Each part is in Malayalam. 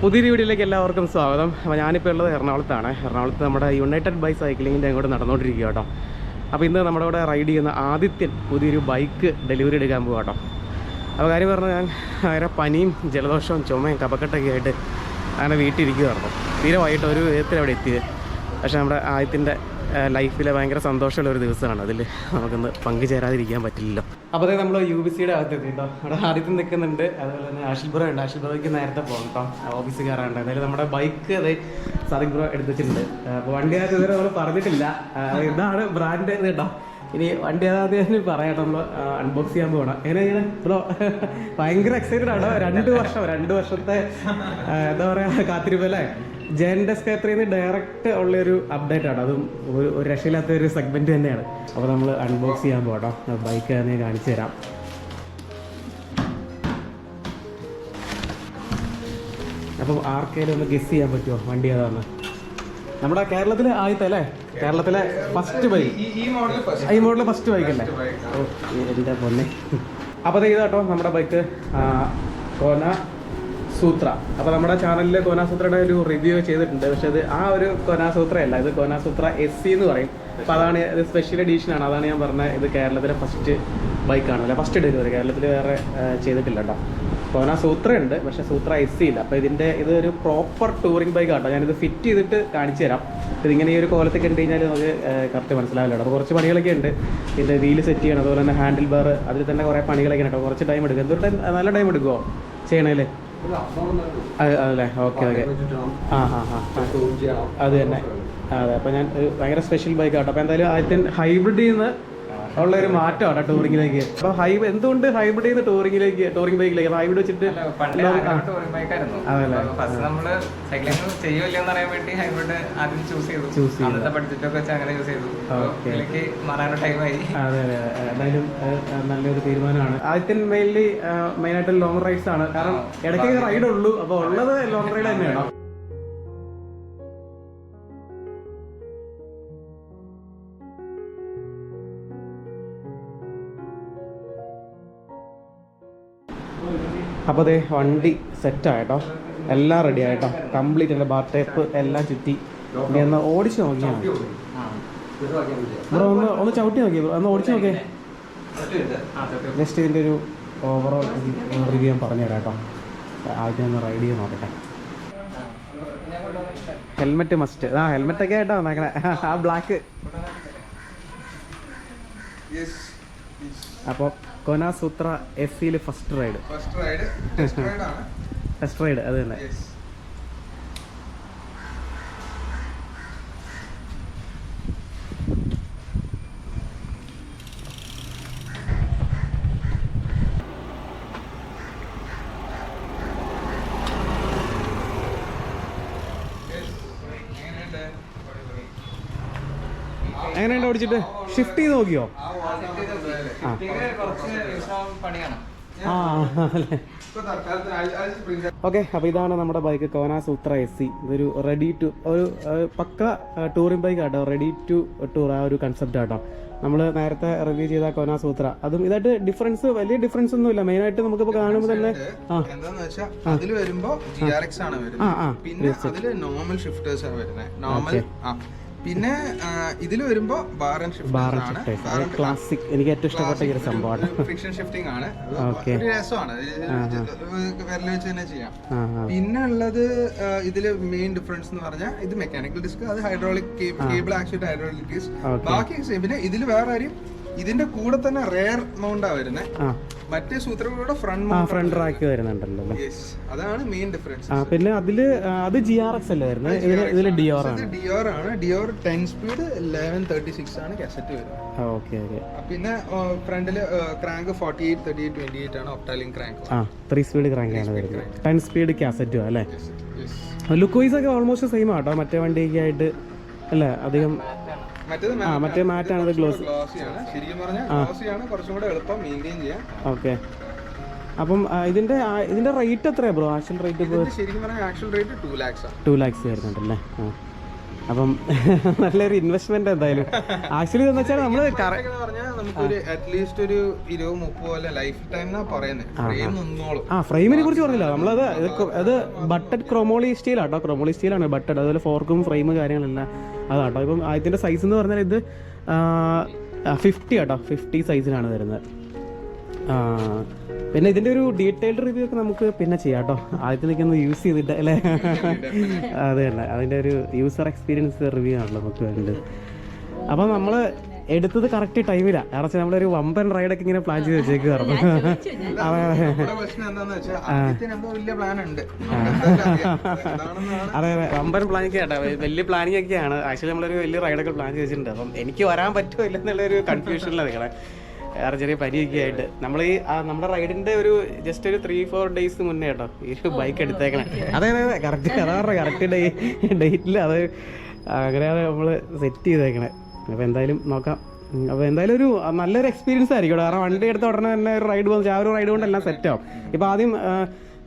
പുതിയൊരു വീഡിയോയിലേക്ക് എല്ലാവർക്കും സ്വാഗതം. അപ്പോൾ ഞാനിപ്പോൾ ഉള്ളത് എറണാകുളത്താണ്. എറണാകുളത്ത് നമ്മുടെ യുണൈറ്റഡ് ബൈ സൈക്ലിങ്ങിന്റെ അങ്ങോട്ട് നടന്നുകൊണ്ടിരിക്കുക കേട്ടോ. അപ്പോൾ ഇന്ന് നമ്മുടെ കൂടെ റൈഡ് ചെയ്യുന്ന ആദിത്യൻ പുതിയൊരു ബൈക്ക് ഡെലിവറി എടുക്കാൻ പോകുക കേട്ടോ. അപ്പോൾ കാര്യം പറഞ്ഞാൽ ഞാൻ ഭയങ്കര പനിയും ജലദോഷവും ചുമയും കപക്കെട്ടൊക്കെ ആയിട്ട് അങ്ങനെ വീട്ടിലിരിക്കുകയായിരുന്നു തീരെ വൈകിട്ട് ഒരു വിധത്തിൽ അവിടെ എത്തിയത്. പക്ഷേ നമ്മുടെ ആദ്യത്തിന്റെ ലൈഫിലെ ഭയങ്കര സന്തോഷമുള്ള ഒരു ദിവസമാണ്. അതിൽ നമുക്കൊന്ന് പങ്കുചേരാതിരിക്കാൻ പറ്റില്ലല്ലോ. അപ്പോൾ നമ്മൾ യു ബി സിയുടെ അകത്ത് എത്തി കേട്ടോ അവിടെ ആദ്യത്തെ നിൽക്കുന്നുണ്ട് അതുപോലെ തന്നെ ആഷിൽ ഉണ്ട്. ആഷിൽ നേരത്തെ പോകണം കേട്ടോ ഓഫീസിൽ കയറാണ്ട് അതായത് നമ്മുടെ ബൈക്ക് അതെ സാദിഖ് ബ്രോ എടുത്തിട്ടുണ്ട്. അപ്പോൾ വണ്ടി ആദ്യം ഇതുവരെ നമ്മൾ പറഞ്ഞിട്ടില്ല. ഇതാണ് ബ്രാൻഡ് കേട്ടോ ഇനി വണ്ടി ഏതാദ്യം പറയാം നമ്മൾ അൺബോക്സ് ചെയ്യാൻ പോകണം എങ്ങനെ ഇങ്ങനെ ബ്രോ ഭയങ്കര എക്സൈറ്റഡ് ആണ് രണ്ട് വർഷം രണ്ട് വർഷത്തെ എന്താ പറയുക കാത്തിരിപ്പല്ലേ ജയന്റെ സ്കേത്രയിൽ നിന്ന് ഡയറക്റ്റ് ഉള്ളൊരു അപ്ഡേറ്റ് ആണ്. അതും ഒരു ഒരു രക്ഷയില്ലാത്ത ഒരു സെഗ്മെന്റ് തന്നെയാണ്. അപ്പോൾ നമ്മൾ അൺബോക്സ് ചെയ്യാൻ പോകട്ടോ ബൈക്ക് തന്നെ കാണിച്ചു തരാം. അപ്പം ആർക്കേലും ഒന്ന് ഗസ് ചെയ്യാൻ പറ്റുമോ വണ്ടി ഏതാണ് നമ്മുടെ കേരളത്തിലെ ആദ്യത്തെ അല്ലേ? കേരളത്തിലെ ഫസ്റ്റ് ബൈക്ക് ഈ മോഡൽ ഫസ്റ്റ് ബൈക്ക് അല്ലേ? ഓ എന്റെ പൊന്നെ. അപ്പോൾ അത് ഇതാട്ടോ നമ്മുടെ ബൈക്ക് കോന സൂത്ര. അപ്പോൾ നമ്മുടെ ചാനലിൽ കോനാസൂത്രയുടെ ഒരു റിവ്യൂ ചെയ്തിട്ടുണ്ട്. പക്ഷെ അത് ആ ഒരു കോനാസൂത്രയല്ല. ഇത് കോനാസൂത്ര എസ് സി എന്ന് പറയും. അപ്പോൾ അതാണ് ഇത് സ്പെഷ്യൽ ആണ്. അതാണ് ഞാൻ പറഞ്ഞത് ഇത് കേരളത്തിലെ ഫസ്റ്റ് ബൈക്കാണ് അല്ലെ ഫസ്റ്റ് ഡെലിവറി കേരളത്തിൽ വേറെ ചെയ്തിട്ടില്ല കേട്ടോ. കോന സൂത്ര ഉണ്ട് പക്ഷെ സൂത്ര എസ് സി ഇല്ല. അപ്പോൾ ഇതിന്റെ ഇത് ഒരു പ്രോപ്പർ ടൂറിംഗ് ബൈക്ക് ആട്ടോ ഞാനിത് ഫിറ്റ് ചെയ്തിട്ട് കാണിച്ചു തരാം. ഇതിങ്ങനെ ഈ ഒരു കോലത്തിൽ കണ്ടു കഴിഞ്ഞാൽ നമുക്ക് കറക്റ്റ് മനസ്സിലാവില്ല അപ്പോൾ കുറച്ച് പണികളൊക്കെ ഉണ്ട്. ഇതിന്റെ വീൽ സെറ്റ് ചെയ്യണം. അതുപോലെ തന്നെ ഹാൻഡിൽ ബാർ അതിൽ തന്നെ കുറേ പണികളൊക്കെ ഉണ്ട്. കുറച്ച് ടൈം എടുക്കും. എന്തൊരു ടൈം നല്ല ടൈം എടുക്കുമോ ചെയ്യണേ അതല്ലേ ഓക്കെ ഓക്കെ. ആ ഹാ ഹാ അത് തന്നെ. അതെ അപ്പോൾ ഞാൻ ഒരു ഭയങ്കര സ്പെഷ്യൽ ബൈക്ക് ആട്ടോ. അപ്പോൾ എന്തായാലും ആദ്യത്തെ ഹൈബ്രിഡിൽ നിന്ന് ഉള്ള ഒരു മാറ്റമാണ് ടൂറിംഗിലേക്ക് അപ്പൊ ഹൈബ് എന്തുകൊണ്ട് ഹൈബ്രിഡ് ചെയ്ത്. ടൂറിങ്ങിലേക്ക് ടൂറിംഗ് ബൈക്കിലേക്ക് ഹൈബ്രിഡ് വെച്ചിട്ട്. എന്തായാലും നല്ലൊരു തീരുമാനമാണ്. ആദ്യത്തെ മെയിൻലി മെയിൻ ആയിട്ട് ലോങ് റൈഡ്സ് ആണ്. കാരണം ഇടയ്ക്ക് റൈഡ് ഉള്ളൂ. അപ്പൊ ഉള്ളത് ലോങ് റൈഡ് തന്നെയാണ്? അപ്പോൾ അതെ വണ്ടി സെറ്റ് ആയിട്ടോ? എല്ലാം റെഡി ആയിട്ടോ? കംപ്ലീറ്റ് എന്റെ ബാർ ടേപ്പ് എല്ലാം ചുറ്റി. ഇനി ഒന്ന് ഓടിച്ച് നോക്കിയാൽ ബ്രോ ഒന്ന് ഒന്ന് ചവിട്ടി നോക്കി ബ്രോ. ഒന്ന് ഓടിച്ച് നോക്കിയേ. ജസ്റ്റ് ഇതിന്റെ ഒരു ഓവറോൾ റിവ്യൂ ഞാൻ പറഞ്ഞുതരാം കേട്ടോ. ആദ്യം ഒന്ന് റൈഡ് ചെയ്ത് നോക്കട്ടെ. ഹെൽമെറ്റ് മസ്റ്റ് ആ ഹെൽമെറ്റ് ഒക്കെ ആയിട്ടോ വന്നേക്കണേ. ആ ബ്ലാക്ക് അപ്പോൾ കൊന എഫ് സിയിൽ first ride first ride test first ride അത് തന്നെ. എങ്ങനെയുണ്ട് ഓടിച്ചിട്ട്? ഷിഫ്റ്റ് ചെയ്ത് നോക്കിയോ? ആ. അല്ലേ ഓക്കെ അപ്പോൾ ഇതാണ് നമ്മുടെ bike Kona Sutra S C ഇതൊരു റെഡി ടു ഒരു പക്ക ടൂറിംഗ് ബൈക്ക് ആട്ടോ. റെഡി ടു ടൂർ ആ ഒരു കൺസെപ്റ്റ് ആട്ടോ. നമ്മൾ നേരത്തെ റിവ്യൂ ചെയ്ത കോന സൂത്ര. അതും ഇതായിട്ട് ഡിഫറൻസ് വലിയ ഡിഫറൻസ് ഒന്നും ഇല്ല മെയിനായിട്ട് നമുക്കിപ്പോൾ കാണുമ്പോൾ തന്നെ അതിൽ വരുമ്പോ ജി ആർ എക്സ് ആണ് വരുന്നത്. പിന്നെ അതിൽ നോർമൽ ഷിഫ്റ്റേഴ്സ് ആണ് വരുന്നത്. നോർമൽ ആ. പിന്നെ ഇതിൽ വരുമ്പോ ബാർ ആൻഡ് ബാർ ആൻഡ് ആണ്. ക്ലാസിക് എനിക്ക് ഏറ്റവും ഇഷ്ടപ്പെട്ട ഒരു സംഭവമാണ്. ഫ്രിക്ഷൻ ഷിഫ്റ്റിംഗ് ആണ്. ഒരു രസമാണ്. വിരൽ വെച്ച് തന്നെ ചെയ്യാം. പിന്നെ ഉള്ളത് ഇതിൽ ഇതിൽ മെയിൻ ഡിഫറൻസ് എന്ന് പറഞ്ഞാൽ ഇത് മെക്കാനിക്കൽ ഡിസ്ക് അത് hydraulic cable actual hydraulic disc ബാക്കി സെയിം പിന്നെ ഇതിൽ വേറെ കാര്യം ഇതിന്റെ കൂടെ തന്നെ റെയർ മൗണ്ടാ വരുന്നത് മറ്റേ സൂത്രങ്ങളുടെ ഫ്രണ്ട് ഫ്രണ്ട് റാക്ക് വരുന്നുണ്ടല്ലോ അതാണ് മെയിൻ ഡിഫറൻസ് ആ പിന്നെ അതിൽ അത് ജി ആർ എക്സ് അല്ലേ വരുന്നത് ഇതിൽ ഇതിൽ ഡി ആർ ആണ്. ഡിയോർ ആണ്. Deore ten speed eleven thirty six ആണ് കാസറ്റ് വരുന്നത്. ഓക്കെ ഓക്കെ പിന്നെ ഫ്രണ്ടിൽ crank forty eight thirty eight twenty eight ആണ് ഓപ്റ്റാലിംഗ് ക്രാങ്ക് ആ ത്രീ സ്പീഡ് ക്രാങ്ക് ആണ് വരുന്നത്. ടെൻ സ്പീഡ് കാസറ്റും അല്ലേ? ലുക്ക് വൈസ് ഒക്കെ ഓൾമോസ്റ്റ് സെയിം ആട്ടോ മറ്റേ വണ്ടിയൊക്കെ ആയിട്ട് അല്ലേ? അധികം ആ മറ്റേ മാറ്റാണ് ഇത് ഗ്ലോസ് ശരിക്കും പറഞ്ഞാൽ കുറച്ചും കൂടെ എളുപ്പം മെയിന്റെയിൻ ചെയ്യാൻ ഓക്കെ. അപ്പം ഇതിന്റെ ഇതിന്റെ റേറ്റ് എത്രയാ ബ്രോ ആക്ച്വൽ റേറ്റ് ശരിക്കും പറഞ്ഞാൽ ആക്ച്വൽ റേറ്റ് ടു ലാക്സ് ആണ്. ടു ലാക്സ് വരുന്നുണ്ടല്ലേ? ആ. അപ്പം നല്ലൊരു ഇൻവെസ്റ്റ്മെന്റ് എന്തായാലും. ആക്ച്വലി എന്ന് വെച്ചാൽ നമ്മൾ നമുക്കൊരു അറ്റ്ലീസ്റ്റ് ഒരു ഇരുപത് മുപ്പത് പോലെ ലൈഫ് ടൈം പറയുന്നത് ആ ഫ്രെയിമിനെ കുറിച്ച് പറഞ്ഞില്ല. നമ്മളത് അത് ബട്ടഡ് ക്രോമോളി സ്റ്റീലാട്ടോ ക്രോമോളി സ്റ്റീലാണ് ബട്ടഡ് അതുപോലെ ഫോർക്കും ഫ്രെയിം കാര്യങ്ങളെല്ലാം. അതാട്ടോ. ഇപ്പം ഇതിന്റെ സൈസ് എന്ന് പറഞ്ഞാൽ ഇത് ഫിഫ്റ്റി ആട്ടോ. ഫിഫ്റ്റി സൈസിലാണ് വരുന്നത്. പിന്നെ ഇതിന്റെ ഒരു ഡീറ്റെയിൽഡ് റിവ്യൂ ഒക്കെ നമുക്ക് പിന്നെ ചെയ്യാം കേട്ടോ. ആദ്യത്തിലേക്ക് ഒന്ന് യൂസ് ചെയ്തിട്ട് അല്ലേ? അത് തന്നെ. അതിന്റെ ഒരു യൂസർ എക്സ്പീരിയൻസ് റിവ്യൂ ആണല്ലോ നമുക്ക് വേണ്ടത്. അപ്പം നമ്മൾ എടുത്തത് കറക്റ്റ് ടൈമിലാണ് കാരണം വെച്ചാൽ നമ്മളൊരു വമ്പൻ റൈഡ് ഒക്കെ ഇങ്ങനെ പ്ലാൻ ചെയ്ത് വെച്ചേക്കുവായിരുന്നു അതെ അതെ. വമ്പൻ പ്ലാനിങ് കേട്ടോ വലിയ പ്ലാനിങ് ഒക്കെയാണ്. ആക്ച്വലി നമ്മളൊരു വലിയ റൈഡൊക്കെ പ്ലാൻ ചെയ്തിട്ടുണ്ട്. അപ്പം എനിക്ക് വരാൻ പറ്റുമോ ഇല്ലെന്നുള്ളൊരു കൺഫ്യൂഷനിലാണ് നിങ്ങളെ വേറെ ചെറിയ പനിയൊക്കെ ആയിട്ട്. നമ്മൾ ഈ ആ, നമ്മുടെ റൈഡിന്റെ ഒരു ജസ്റ്റ് ഒരു ത്രീ ഫോർ ഡേയ്സ് മുന്നേ കേട്ടോ ഈ ഒരു ബൈക്ക് എടുത്തേക്കണേ. അതെ അതെ അതെ. കറക്റ്റ് അതാ പറഞ്ഞ കറക്റ്റ് ഡേ ഡേറ്റിൽ അത് അങ്ങനെയാണ് നമ്മൾ സെറ്റ് ചെയ്തേക്കണേ. അപ്പോൾ എന്തായാലും നോക്കാം. അപ്പോൾ എന്തായാലും ഒരു നല്ലൊരു എക്സ്പീരിയൻസ് ആയിരിക്കും. കാരണം വണ്ടി എടുത്ത ഉടനെ തന്നെ ഒരു റൈഡ് വന്നു ആ ഒരു റൈഡ് കൊണ്ട് എല്ലാം സെറ്റ് ആവും. ഇപ്പോൾ ആദ്യം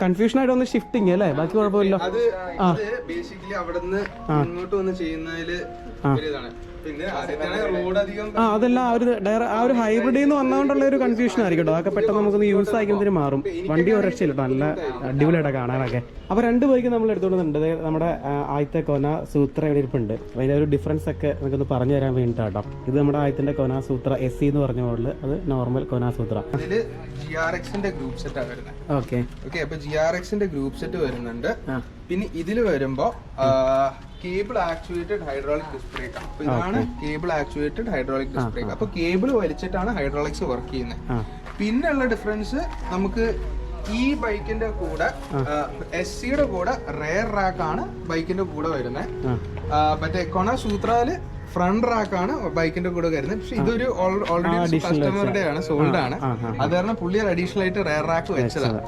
കൺഫ്യൂഷൻ ആയിട്ട് വന്ന് ഷിഫ്റ്റിങ് അല്ലേ? ബാക്കി കുഴപ്പമില്ല ഇത് ബേസിക്കലി അവിടുന്ന് ഇങ്ങോട്ട് വന്ന് ചെയ്യുന്നതിൽ ആ അതല്ല ആ ഒരു ഡയറ- ആ ഒരു ഹൈബ്രിഡിൽ നിന്ന് വന്നതുകൊണ്ടുള്ള ഒരു കൺഫ്യൂഷൻ ആയിരിക്കും കേട്ടോ അതൊക്കെ പെട്ടെന്ന് നമുക്കൊന്ന് യൂസ് ആയിക്കുന്നതിന് മാറും. വണ്ടി ഒരു രക്ഷയില്ല കേട്ടോ നല്ല അടിപൊളിയായിട്ട് കാണാനൊക്കെ. അപ്പോൾ രണ്ട് ബൈക്ക് നമ്മൾ എടുത്തുകൊണ്ടുണ്ട് നമ്മുടെ ആദ്യത്തെ കൊന സൂത്ര ഇവിടെ ഇരിപ്പുണ്ട്. അതിന്റെ ഒരു ഡിഫറൻസ് ഒക്കെ നമുക്കൊന്ന് പറഞ്ഞു തരാൻ വേണ്ടിയിട്ടാട്ടോ ഇത് നമ്മുടെ ആദ്യത്തിന്റെ കൊന സൂത്ര എസ് സി എന്ന് പറഞ്ഞ മോഡൽ അത് normal Kona Sutra. Group set ആണ് വരുന്നത് ഓക്കെ ഓക്കെ അപ്പൊ ജി ആർ എക്സിന്റെ ഗ്രൂപ്പ് സെറ്റ് വരുന്നുണ്ട്. പിന്നെ ഇതിൽ വരുമ്പോ കേബിൾ ആക്ച്വേറ്റഡ് ഹൈഡ്രോളിക് ഡിസ്പ്ലേക്ക് അപ്പൊ ഇതാണ് കേബിൾ ആക്ച്വേറ്റഡ് ഹൈഡ്രോളിക് ഡിസ്പ്ലേക്ക് അപ്പൊ കേബിൾ വലിച്ചിട്ടാണ് ഹൈഡ്രോളിക്സ് വർക്ക് ചെയ്യുന്നത്. പിന്നെയുള്ള ഡിഫറൻസ് നമുക്ക് ഈ ബൈക്കിന്റെ കൂടെ എസ് സിയുടെ കൂടെ റയർ റാക്കാണ് ബൈക്കിന്റെ കൂടെ വരുന്നത്. മറ്റേ കൊണ സൂത്രാൽ ഫ്രണ്ട് റാക്ക് ആണ് ബൈക്കിന്റെ കൂടെ വരുന്നത്. പക്ഷെ ഇതൊരു ഓൾറെഡി കസ്റ്റമറുടെ ആണ് സോൾഡ് ആണ്. അത് കാരണം പുള്ളി അഡീഷണൽ ആയിട്ട് റെയർ റാക്ക് വെച്ചതാണ്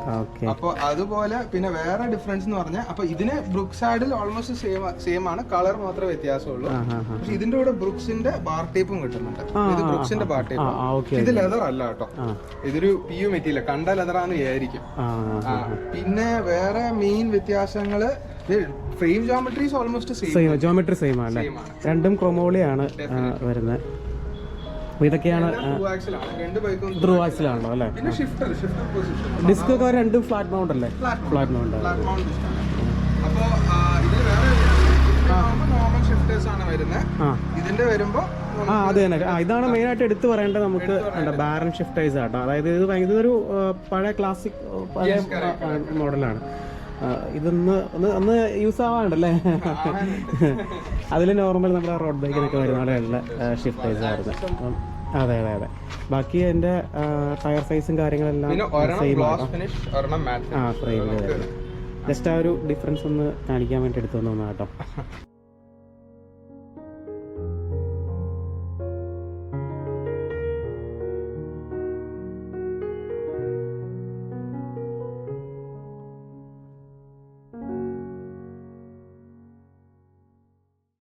അപ്പൊ അതുപോലെ പിന്നെ വേറെ ഡിഫറൻസ് എന്ന് പറഞ്ഞാൽ അപ്പൊ ഇതിന് ബ്രുക്സ് ആഡിൽ ഓൾമോസ്റ്റ് സെയിം സെയിം ആണ്. കളർ മാത്രമേ വ്യത്യാസമുള്ളൂ. പക്ഷെ ഇതിന്റെ കൂടെ ബ്രുക്സിന്റെ ബാർ ടേപ്പും കിട്ടുന്നുണ്ട്. ഇത് ബ്രുക്സിന്റെ ബാർ ടേപ്പ് ഇത് ലെതർ അല്ല കേട്ടോ. ഇതൊരു പി യു മെറ്റീരിയൽ കണ്ട ലെതറാന്ന് വിചാരിക്കും. പിന്നെ വേറെ മെയിൻ വ്യത്യാസങ്ങൾ frame geometries almost same geometry same ആണ് രണ്ടും ക്രൊമോളിയാണ് വരുന്നത്. ഇതൊക്കെയാണ് ത്രൂ ആക്സിലാണല്ലോ അല്ലേ? ഡിസ്ക് ഒക്കെ രണ്ടും ഫ്ലാറ്റ് മൗണ്ട് അല്ലേ? ഫ്ലാറ്റ് മൗണ്ട് ഇതിന്റെ വരുമ്പോ ആ അത് തന്നെ. ആ ഇതാണ് മെയിൻ ആയിട്ട് എടുത്തു പറയേണ്ടത് നമുക്ക് ബാരൻ ഷിഫ്റ്റേഴ്സ് ആട്ടോ. അതായത് ഇത് ഇതൊരു പഴയ ക്ലാസിക് പഴയ മോഡലാണ് ഇതൊന്ന് ഒന്ന് ഒന്ന് യൂസ് ആവാണ്ടല്ലേ അതിൽ നോർമൽ നമ്മുടെ റോഡ് ബൈക്കിനൊക്കെ വരുന്ന പോലെയുള്ള സൈസ് ആയിരുന്നു. അതെ. അതെ അതെ ബാക്കി എന്റെ ടയർ സൈസും കാര്യങ്ങളെല്ലാം സെയിം ആ ഫ്രെയിമിൽ ജസ്റ്റ് ആ ഒരു ഡിഫറൻസ് ഒന്ന് കാണിക്കാൻ വേണ്ടി എടുത്തു വന്നു കേട്ടോ.